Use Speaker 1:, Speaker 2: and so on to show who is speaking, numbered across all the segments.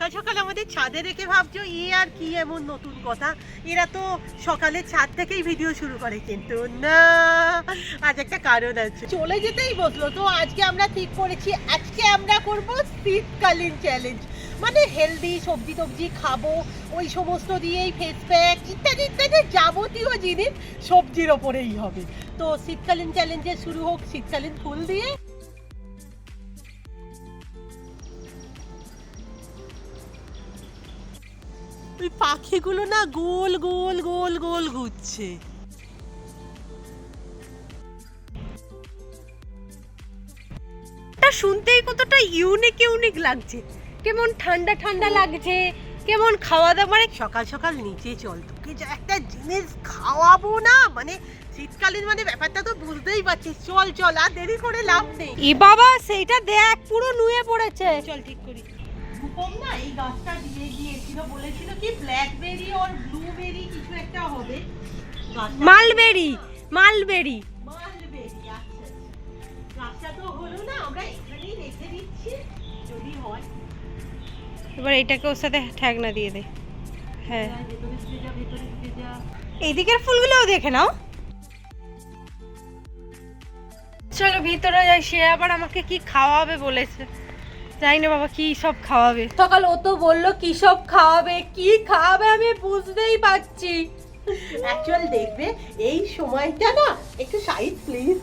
Speaker 1: সকাল সকাল আমাদের ছাদে রেখে ভাবছ, এ আর কি এমন নতুন কথা? এরা তো সকালে ছাদ থেকেই ভিডিও শুরু করে, কিন্তু না, আজ একটা কারণ আছে। চলে যেতেই বসল, তো আজকে আমরা ঠিক করেছি, আজকে আমরা করব শীতকালীন চ্যালেঞ্জ মানে হেলদি সবজি টবজি খাব, ওই সমস্ত দিয়েই ফেস প্যাক ইত্যাদি ইত্যাদি যাবতীয় জিনিস সবজির ওপরেই হবে। তো শীতকালীন চ্যালেঞ্জে শুরু হোক, শীতকালীন ফুল দিয়ে। ওই পাখিগুলো না গোল গোল গোল গোল ঘুরছে।
Speaker 2: তা শুনতেই কতটা ইউনিক ইউনিক লাগছে। কেমন ঠান্ডা ঠান্ডা লাগছে কেমন খাওয়া দাওয়া মানে
Speaker 1: সকাল সকাল নিচে চল তোকে যা একটা জিনিস খাওয়াবো না মানে শীতকালীন মানে ব্যাপারটা তো বুঝতেই পারছিস। চল চল আর দেরি করে লাভ নেই।
Speaker 2: ই বাবা সেইটা দেখ পুরো নুয়ে পড়েছে।
Speaker 1: চল ঠিক করি। না এই গাছটা দিয়ে গিয়েছিল বলেছিল কি ব্ল্যাকবেরি আর ব্লুবেরি কিছু একটা হবে।
Speaker 2: মালবেরি মালবেরি
Speaker 1: মালবেরি আচ্ছা। গাছটা তো হলো না আমরা এখানেই রেখে দিচ্ছি যদি হয়।
Speaker 2: এবার এটাকে ওর সাথে ঠ্যাগনা দিয়ে দে। হ্যাঁ। এইদিকের ফুলগুলোও দেখে নাও। চলো ভিতরে যাই সে আবার আমাকে কি খাওয়াবে বলেছে। জানি না বাবা কি সব খাওয়াবে। সকাল ও তো বলল কি সব খাওয়াবে কি খাওয়াবে আমি বুঝতেই পারছি।
Speaker 1: অ্যাকচুয়াল দেখবে এই সময়টা না একটু সাইড প্লিজ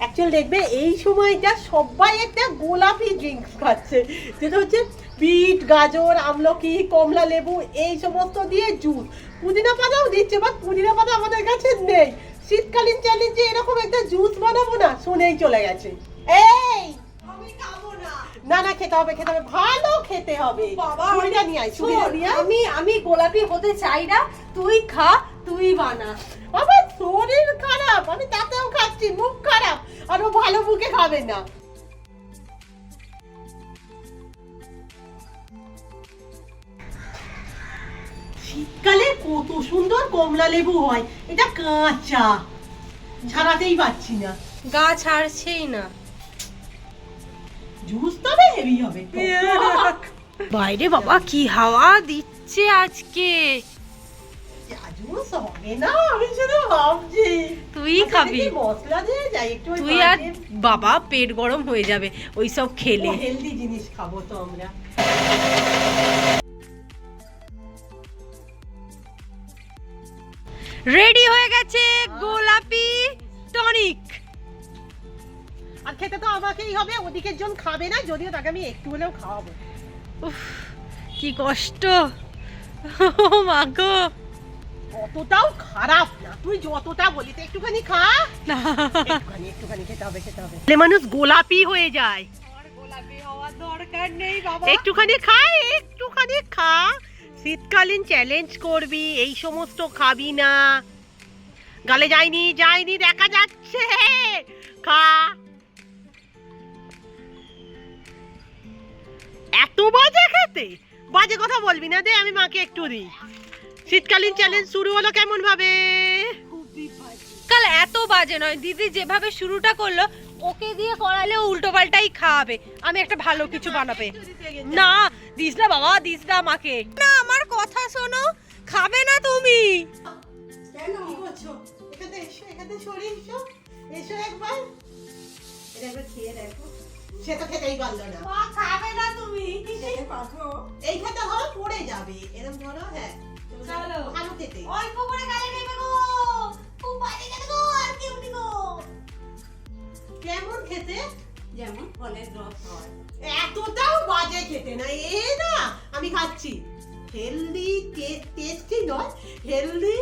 Speaker 1: অ্যাকচুয়াল দেখবে এই সময়টা সবাই একটা গোলাপি ড্রিঙ্কস খাচ্ছে। যেটা হচ্ছে বিট গাজর আমলকি কমলা লেবু এই সমস্ত দিয়ে জুস পুদিনা পাতাও দিচ্ছে বাট পুদিনা পাতা আমাদের কাছে নেই। শীতকালীন চ্যালেঞ্জে এরকম একটা জুস বানাবো না শুনেই চলে গেছে। এই! না না খেতে হবে খেতে হবে। ভালো খেতে হবে। ছুরিটা নিয়ে আয় ছুরিটা নিয়ে
Speaker 2: আমি আমি গোলাপি হতে চাই না। তুই খা তুই বানা।
Speaker 1: আমার শরীর খারাপ আমি তাতেও খাচ্ছি মুখ খারাপ আর ও ভালো মুখে খাবে না। শীতকালে কত সুন্দর কমলা লেবু হয় এটা কাঁচা। ছাড়াতেই পাচ্ছি না।
Speaker 2: গা ছাড়ছেই না।
Speaker 1: জুস তবে হেভি হবে
Speaker 2: বাইরে বাবা কি হাওয়া দিচ্ছে আজকে? তুই
Speaker 1: আচ্ছা,
Speaker 2: খাবি। তুই আর বাবা পেট গরম হয়ে যাবে ওই সব খেলে।
Speaker 1: হেলদি জিনিস খাব তো আমরা।
Speaker 2: রেডি হয়ে গেছে গোলাপি টনিক
Speaker 1: আর খেতে তো আমাকেই হবে ওদিকের জন খাবে না যদিও তাকে আমি একটু হলেও খাওয়াবো।
Speaker 2: উফ কি কষ্ট। ও মা গো।
Speaker 1: অতটাও খারাপ না তুই যতটা বলিস একটুখানি খা। একটুখানি একটুখানি খেতে হবে খেতে হবে। মানুষ গোলাপি হয়ে যায়।
Speaker 2: গোলাপি হওয়ার দরকার নেই বাবা।
Speaker 1: একটুখানি খা একটুখানি খা। শীতকালীন চ্যালেঞ্জ করবি এই সমস্ত খাবি না। গালে যায়নি যায়নি দেখা যাচ্ছে। খা। বাজে খেতে? বাজে কথা বলবি না দে আমি মাকে একটু দিই। শীতকালীন চ্যালেঞ্জ শুরু হলো কেমন ভাবে
Speaker 2: কাল এত বাজে নয়। দিদি যেভাবে শুরুটা করল ওকে দিয়ে করালে উল্টো পাল্টাই খাওয়াবে। আমি একটা ভালো কিছু বানাবে। না দিস না বাবা দিস না আমাকে। না আমার কথা শোনো। খাবে না তুমি।
Speaker 1: কেন? কি করছ? এখানে এসো এখানে সরে এসো। এসো একবার। এটা একবার খেয়ে দেখো। সে তো খেতেই পারল না।
Speaker 2: মা খাবে না তুমি।
Speaker 1: ধরো পড়ে যাবে। এরকম ধরো হ্যাঁ।
Speaker 2: চলো।
Speaker 1: ভালো খেতে।
Speaker 2: অল্প করে গালে নেবে গো খুব বাজে গেছে গো আর কি উঠি গো।
Speaker 1: কেমন খেতে?
Speaker 2: যেমন ফলের রস হয়।
Speaker 1: এতটাও বাজে খেতে না। এ না আমি খাচ্ছি। হেলদি টেস্টি নয় হেলদি।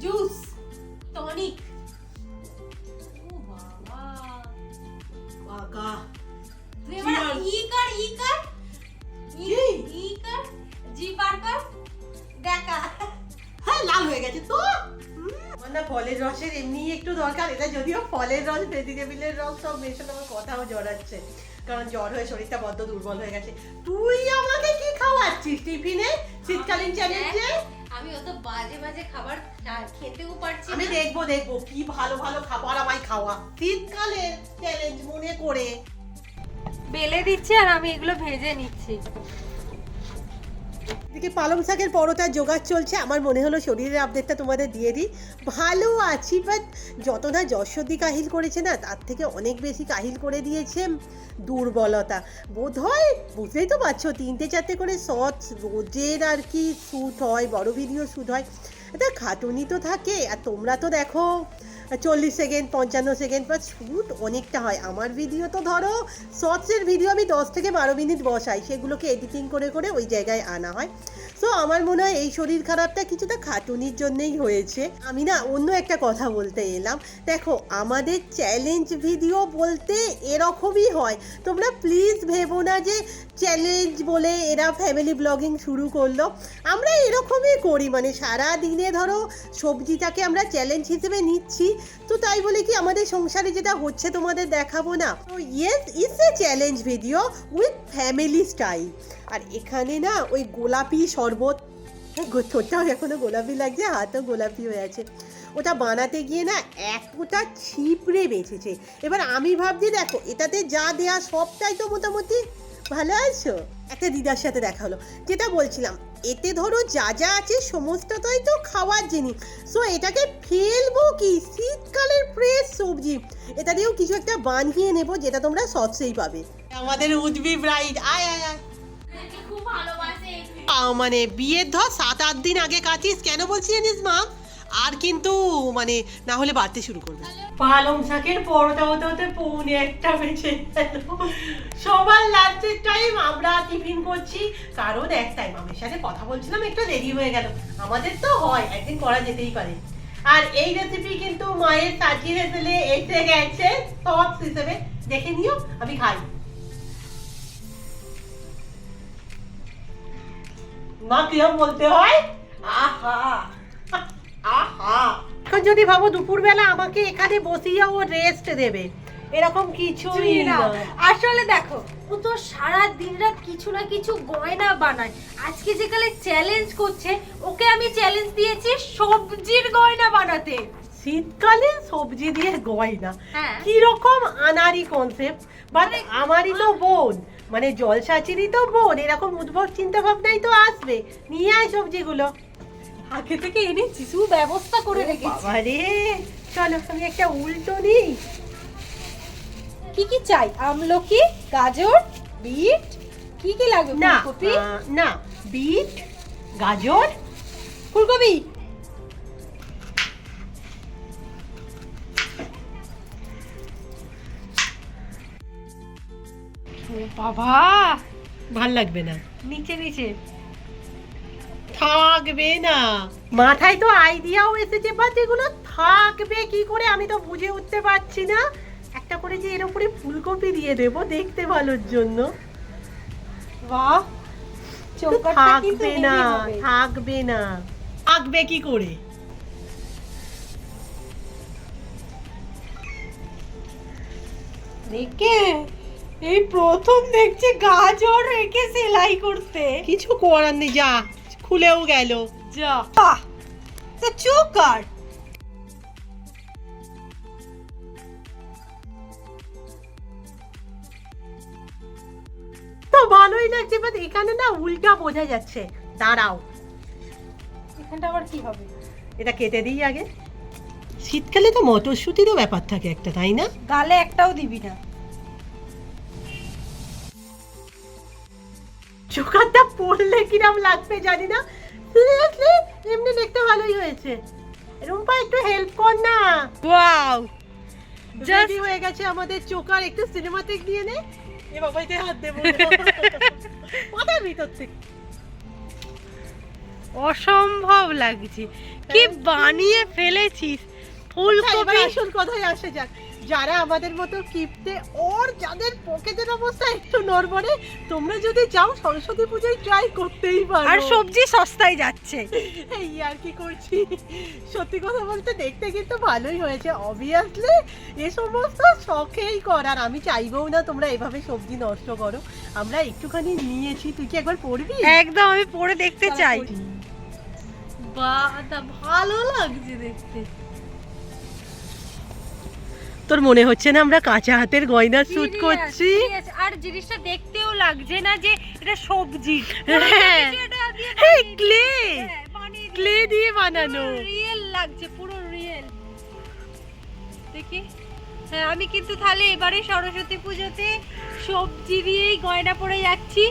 Speaker 2: Juice tonic.
Speaker 1: ফলের এমনি একটু দরকার এটা যদিও ফলের রস ভেজিটেবিলের রস সব মেশানো আমার কথাও জড়াচ্ছে কারণ জ্বর হয়ে শরীরটা বড্ড দুর্বল হয়ে গেছে। তুই আমাকে কি খাওয়াচ্ছিস টিফিনে? শীতকালীন চ্যালেঞ্জে
Speaker 2: আমি অত বাজে বাজে খাবার খেতেও পারছি
Speaker 1: আমি
Speaker 2: না।
Speaker 1: দেখব দেখব কি ভালো ভালো খাবার আমায় খাওয়া। শীতকালের চ্যালেঞ্জ মনে করে।
Speaker 2: বেলে দিচ্ছি আর আমি এগুলো ভেজে নিচ্ছি।
Speaker 1: এদিকে পালং শাকের পরোটার জোগাড় চলছে। আমার মনে হলো শরীরের আপডেটটা তোমাদের দিয়ে দিই। ভালো আছি বাট যত না যশোদি কাহিল করেছে না, তার থেকে অনেক বেশি কাহিল করে দিয়েছে দুর্বলতা। বোধ হয় বুঝতেই তো পারছ, তিনটে চারটে করে শর্টস রোজের আর কি শ্যুট হয়, বড় ভিডিও শ্যুট হয়। এটা খাটুনি তো থাকে, আর তোমরা তো দেখো চল্লিশ সেকেন্ড, পঞ্চান্ন সেকেন্ড বা শ্যুট অনেকটা হয়। আমার ভিডিও তো ধরো শর্টসের ভিডিও আমি দশ থেকে বারো মিনিট বসাই। সেগুলোকে এডিটিং করে করে ওই জায়গায় আনা হয়। সো আমার মনে হয় এই শরীর খারাপটা কিছুটা খাটুনির জন্যই হয়েছে। আমি না অন্য একটা কথা বলতে এলাম। দেখো, আমাদের চ্যালেঞ্জ ভিডিও বলতে এরকমই হয়। তোমরা প্লিজ ভেবো না যে চ্যালেঞ্জ বলে এরা ফ্যামিলি ব্লগিং শুরু করল। আমরা এরকমই করি মানে সারা দিনে ধরো সবজিটাকে আমরা চ্যালেঞ্জ হিসেবে নিচ্ছি। তো তাই বলে কি আমাদের সংসারে যেটা হচ্ছে তোমাদের দেখাবো না। তো yes it's a challenge video with family style আর এখানে না ওই গোলাপি শরবত। ঠোঁটটাও এখনও গোলাপি লাগছে, হাতও গোলাপি হয়ে আছে। ওটা বানাতে গিয়ে না এতটা ছিপড়ে বেঁচেছে। এবার আমি ভাবছি, দেখো, এটাতে যা দেয়া সবটাই তো মোটামুটি ভালো আছো? একটা দিদার সাথে দেখা হলো, যেটা বলছিলাম, এতে ধরো যা যা আছে সমস্তটাই তো খাওয়ার জিনিস। সো এটাকে ফেলব কি? শীতকালের ফ্রেশ সবজি। এটা দিয়েও কিছু একটা বানিয়ে নেব, যেটা তোমরা সৎসেই পাবে। আমাদের উদ্বি ব্রাইড আয় আয় আয়। মানে বিয়ের ধর সাত, আট দিন আগে কাটিস। কেন বলছি জানিস মা? আর কিন্তু মানে না হলে বাড়তে শুরু করবে। পালং শাকের পরোটা হতে হতে পৌনে একটা গেল। সবার লাঞ্চের টাইম আমরা টিফিন করছি, কারণ একটাই মামের সাথে কথা বলছিলাম, একটু দেরি হয়ে গেল। আমাদের তো হয়, একদিন করা যেতেই পারে। আর এই রেসিপি কিন্তু মায়ের সাজিয়ে ফেলে এসে গেছে সস হিসেবে। দেখে নিও, আমি খাই। মা কিরম বলতে হয়? আহা। আহা। এখন যদি ভাবো দুপুরবেলা আমাকে এখানে বসিয়ে ও রেস্ট দেবে এরকম কিছুই
Speaker 2: না। আসলে দেখো ও তো সারা দিন রাত কিছু না কিছু গয়না বানায়। আজকে যে কালে চ্যালেঞ্জ করছে ওকে আমি চ্যালেঞ্জ দিয়েছি সবজির গয়না বানাতে।
Speaker 1: শীতকালে সবজি দিয়ে গয়না।
Speaker 2: হ্যাঁ।
Speaker 1: কি রকম আনারি কনসেপ্ট বাট আমারই তো বোন। মানে জলসাচিরই তো বোন এরকম উদ্ভব চিন্তা ভাবনাই তো আসবে। নিয়ে আয় সবজিগুলো।
Speaker 2: আগে থেকে এনে সু ব্যবস্থা করে রেখেছি।
Speaker 1: বাবারে চলো আমি একটা উল্টো নিই।
Speaker 2: কি কি চাই? আমলকি গাজর বিট? কি কি লাগবে
Speaker 1: না না বিট গাজর।
Speaker 2: ফুলকপি? ও বাবা।
Speaker 1: ভালো লাগবে না।
Speaker 2: নিচে নিচে।
Speaker 1: থাকবে না। মাথায় তো আইডিয়াও এসেছে বাট এগুলো থাকবে কি করে আমি তো বুঝে উঠতে পারছি না। একটা করে যে এর উপরে ফুলকপি দিয়ে দেব দেখতে ভালোর জন্য।
Speaker 2: বাহ।
Speaker 1: থাকবে না। থাকবে না। থাকবে কি করে?
Speaker 2: দেখে। এই প্রথম দেখছি গাজর রেখে সেলাই করতে।
Speaker 1: কিছু করার নেই যা খুলেও গেল।
Speaker 2: যা। তা চৌকাট
Speaker 1: তো ভালোই লাগছে বাট এখানে না উল্টা বোঝা যাচ্ছে। দাঁড়াও।
Speaker 2: এখানটা আবার কি হবে?
Speaker 1: এটা কেটে দিই আগে। শীতকালে তো মটরশুটিরও ব্যাপার থাকে একটা তাই না?
Speaker 2: গালে একটাও দিবি না।
Speaker 1: চোখারটা পড়লে কিরম লাগবে জানি না। সিরিয়াসলি এমনি দেখতে ভালোই হয়েছে। রুম্পা একটু হেল্প কর না।
Speaker 2: ওয়াও
Speaker 1: জাস্ট হয়ে গেছে আমাদের চোকার একটু সিনেমাতে গিয়ে নে। এ বাবা এতে হাত দেবো মাথার ভিতর থেকে।
Speaker 2: অসম্ভব লাগছে। কি বানিয়ে ফেলেছিস।
Speaker 1: আচ্ছা,
Speaker 2: ফুলকপি।
Speaker 1: আসল কথায় আসে যাক। যারা আমাদের মতো কিপতে ওর যাদের পকেটের অবস্থা একটু নড়বড়ে তোমরা যদি যাও সরস্বতী পুজোয় ট্রাই করতেই পারো।
Speaker 2: আর সবজি সস্তায় যাচ্ছে।
Speaker 1: এই আর কি করছি? সত্যি কথা বলতে দেখতে কিন্তু ভালোই হয়েছে। অবভিয়াসলি এ সমস্ত শখেই করার আমি চাইবও না তোমরা এভাবে সবজি নষ্ট করো। আমরা একটুখানি নিয়েছি। তুই কি একবার পড়বি?
Speaker 2: একদম আমি পড়ে দেখতে চাই। তা ভালো লাগছে দেখতে।
Speaker 1: তোর মনে হচ্ছে না আমরা কাঁচা হাতের গয়না শুট করছি?
Speaker 2: আর জিনিসটা দেখতেও লাগছে না যে এটা সবজি।
Speaker 1: হ্যাঁ। হ্যাঁ ক্লে।
Speaker 2: হ্যাঁ,
Speaker 1: ক্লে দিয়ে বানানো।
Speaker 2: রিয়েল লাগছে পুরো রিয়েল দেখি। হ্যাঁ আমি কিন্তু তাহলে এবারে সরস্বতী পুজোতে সবজি দিয়েই গয়না পরে যাচ্ছি।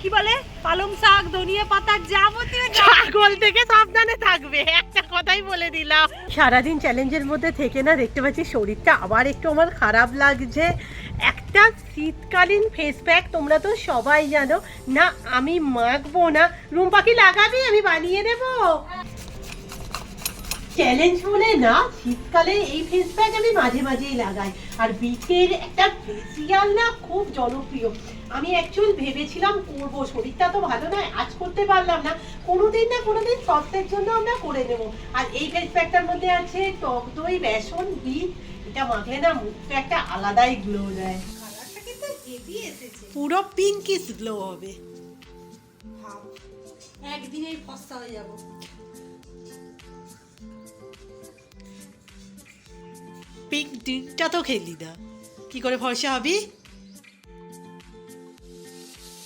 Speaker 2: কি বলে? পালং শাক ধনিয়া পাতা যাবতীয়
Speaker 1: ছাগল থেকে সাবধানে থাকবে। কথাই বলে দিলাম। সারাদিন চ্যালেঞ্জের মধ্যে থেকে না দেখতে পাচ্ছি শরীরটা আবার একটু আমার খারাপ লাগছে। একটা শীতকালীন ফেস প্যাক তোমরা তো সবাই জানো। না, আমি মাখবো না। রুম পাখি লাগাবি? আমি বানিয়ে দেবো। চ্যালেঞ্জ বলে না, শীতকালে এই ফেস প্যাক আমি মাঝে মাঝেই লাগাই। আর বিটের একটা ফেসিয়াল না খুব জনপ্রিয়। আমি অ্যাকচুয়াল ভেবেছিলাম করব শরীরটা তো ভালো নয় আজ করতে পারলাম না। কোনোদিন না কোনোদিন স্বাস্থ্যের জন্য আমরা করে নেব। আর এই ফেস প্যাকটার মধ্যে আছে টক দই বেসন বিট এটা মাখলে না মুখটা একটা আলাদাই গ্লো দেয়।
Speaker 2: কালারটা কিন্তু হেভি এসেছে।
Speaker 1: পুরো পিঙ্কিস গ্লো হবে।
Speaker 2: একদিনেই ফসা হয়ে যাব।
Speaker 1: পিঙ্ক ডিমটা তো খেলি না। কি করে ফর্সা হবি?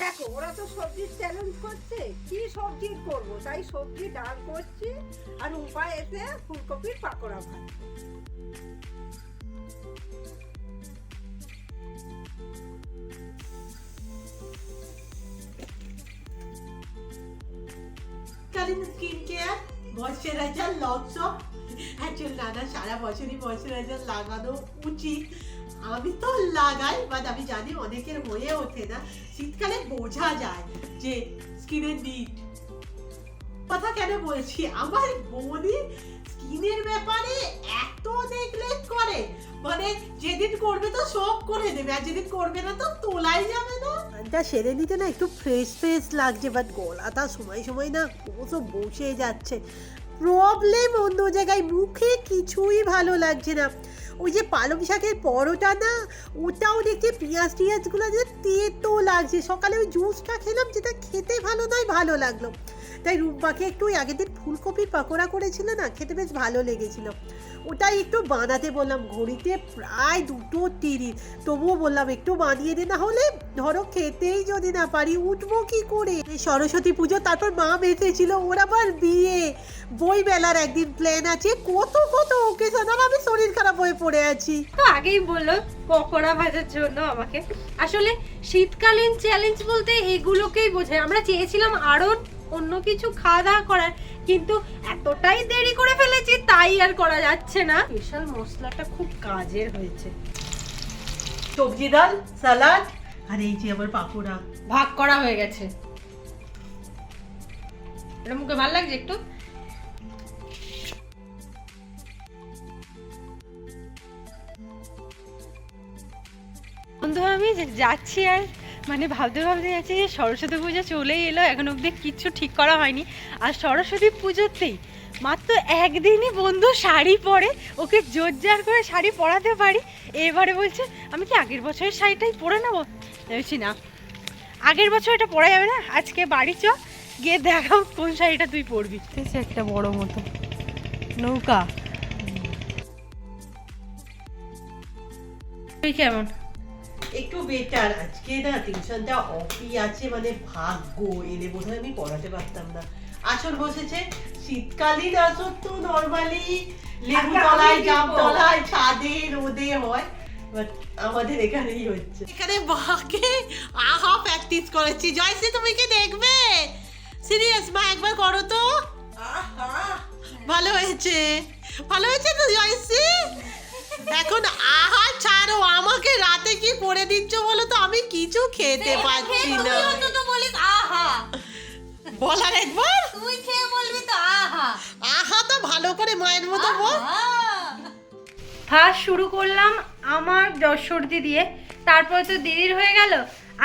Speaker 3: দেখো, ওরা তো সবজির চ্যালেঞ্জ করছে। কি সবজি করব? তাই সবজি, ডাল করছি আর উপায় এসে ফুলকপির পাকোড়া ভাত।
Speaker 1: স্কিন কেয়ার অফ অ্যাকচুয়ালি নানা সারা বছরই ময়শ্চারাইজার লাগানো উচিত। আমি তো লাগাই বাট আমি জানি অনেকের হয়ে ওঠে না। শীতকালে বোঝা যায় যে স্কিনের নিট কথা কেন বলছি? আমার বোনই স্কিনের ব্যাপারে এত নেগলেক্ট করে। মানে যেদিন করবে তো সব করে দেবে, আর যেদিন করবে না তো তোলাই যাবে না। গানটা সেরে নিতে না একটু ফ্রেশ ফ্রেশ লাগছে বাট গলাটা সময় সময় না ক্রমশ বসে যাচ্ছে। প্রবলেম অন্য জায়গায় মুখে কিছুই ভালো লাগছে না। ওই যে পালং শাকের পরোটা না, ওটাও দেখে পেঁয়াজ টিয়াজগুলো যে তেতো লাগছে। সকালে ওই জুসটা খেলাম, যেটা খেতে ভালো নয়, ভালো লাগল। তাই রুম্পাকে একটু ওই আগের দিন ফুলকপির পাকোড়া করেছিল না, খেতে বেশ ভালো লেগেছিল। ওটাই একটু বানাতে বললাম, ঘড়িতে প্রায় দুটো তিরিশ। তবুও বললাম, একটু বানিয়ে দে, না হলে ধরো খেতেই যদি না পারি, উঠবো কি করে? সরস্বতী পুজো, তারপর মা বেঁচেছিল, ওর আবার বিয়ে। বই বেলার একদিন প্ল্যান আছে, কত কত ওকে আর আমি শরীর খারাপ হয়ে পড়ে আছি।
Speaker 2: তো আগেই বলল, পকোড়া ভাজার জন্য আমাকে। আসলে শীতকালীন চ্যালেঞ্জ বলতে এগুলোকেই বোঝায়। আমরা চেয়েছিলাম আরও অন্য কিছু খাওয়া দাওয়া করার। কিন্তু এতটাই দেরি করে ফেলেছি তাই আর করা যাচ্ছে না। স্পেশাল মশলাটা খুব কাজের হয়েছে।
Speaker 1: সবজি ডাল সালাড আর এই যে আমার পাকোড়া
Speaker 2: ভাগ করা হয়ে গেছে। এটা মুখে ভালো লাগছে একটু? বন্ধু আমি যাচ্ছি আর মানে ভাবতে ভাবতে যাচ্ছি যে সরস্বতী পুজো চলেই এলো এখন অবধি কিচ্ছু ঠিক করা হয়নি। আর সরস্বতী পুজোতেই মাত্র একদিনই বন্ধু শাড়ি পরে ওকে জোর জোরজার করে শাড়ি পরাতে পারি। এবারে বলছে আমি কি আগের বছরের শাড়িটাই পরে নেব? বলছি না। আগের বছর এটা পরা যাবে না আজকে বাড়ি চ গিয়ে দেখাও কোন শাড়িটা তুই পরবি। একটা বড় মতো নৌকা। তুই কেমন?
Speaker 1: একটু বেটার আজকে না টিউশনটা অফই আছে মানে ভাগ্য। এলে বোধহয় আমি পড়াতে পারতাম না। আসর বসেছে। শীতকালীন আসর তো নর্মালি লেবু তলায় জাম তলায় ছাদে রোদে হয়। আমাদের এখানেই হচ্ছে। এখানে বাকে আহা প্র্যাকটিস করেছি। জয়শ্রী তুমি কি দেখবে? সিরিয়াস মা একবার করো তো। ভালো হয়েছে। ভালো হয়েছে তো জয়শ্রী? এখন আহা ছাড়ো আমাকে রাতে কি পরে দিচ্ছ বলো তো? আমি কিছু খেতে পাচ্ছি না।
Speaker 4: তো বলিস আহা।
Speaker 1: বলার একবার।
Speaker 4: তুই খেয়ে বলবি তো আহা।
Speaker 1: আহা তো ভালো করে মায়ের মতো বল।
Speaker 2: ফার্স্ট শুরু করলাম আমার জ্বর সর্দি দিয়ে তারপরে তো দিদির হয়ে গেল।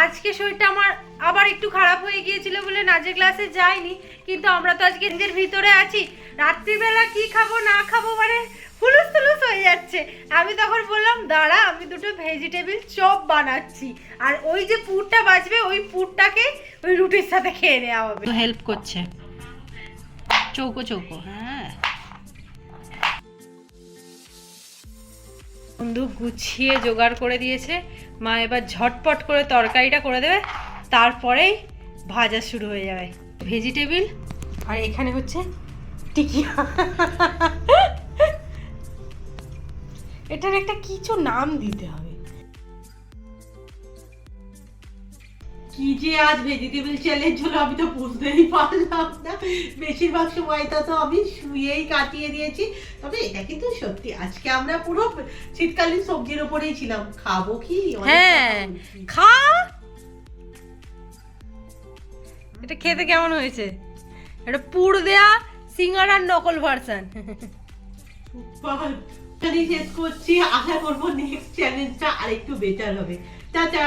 Speaker 2: আজকে শরীরটা আমার আবার একটু খারাপ হয়ে গিয়েছিল বলে নাচের ক্লাসে যাইনি কিন্তু আমরা তো আজকে নিজের ভিতরে আছি। রাত্রিবেলা কি খাব না খাব মানে হুলুস তুলুস হয়ে যাচ্ছে। আমি তখন বললাম দাঁড়া আমি দুটো ভেজিটেবিল চপ বানাচ্ছি। আর ওই যে পুরটা বাজবে ওই পুরটাকে ওই রুটির সাথে খেয়ে নেওয়া হবে। হেল্প করছে। চৌকো চৌকো হ্যাঁ। বন্ধু গুছিয়ে জোগাড় করে দিয়েছে। মা, এবার ঝটপট করে তরকারিটা করে দেবে, তারপরেই ভাজা শুরু হয়ে যাবে। ভেজিটেবিল, আর এখানে হচ্ছে টিকিয়া। এটার একটা কিছু নাম দিতে হবে।
Speaker 1: কি যে আজ ভেজিটেবল চ্যালেঞ্জ হলো আমি তো বুঝতেই পারলাম না। বেশিরভাগ সময়টা তো আমি শুয়েই কাটিয়ে দিয়েছি। তবে এটা কিন্তু সত্যি আজকে আমরা পুরো শীতকালীন সবজির উপরেই ছিলাম। খাব কি?
Speaker 2: হ্যাঁ খা। এটা খেতে কেমন হয়েছে? এটা পুর দেয়া সিঙ্গারার নকল ভার্সন।
Speaker 1: শেষ করছি। আশা করব নেক্সট চ্যালেঞ্জটা আরেকটু বেটার হবে। টাটা।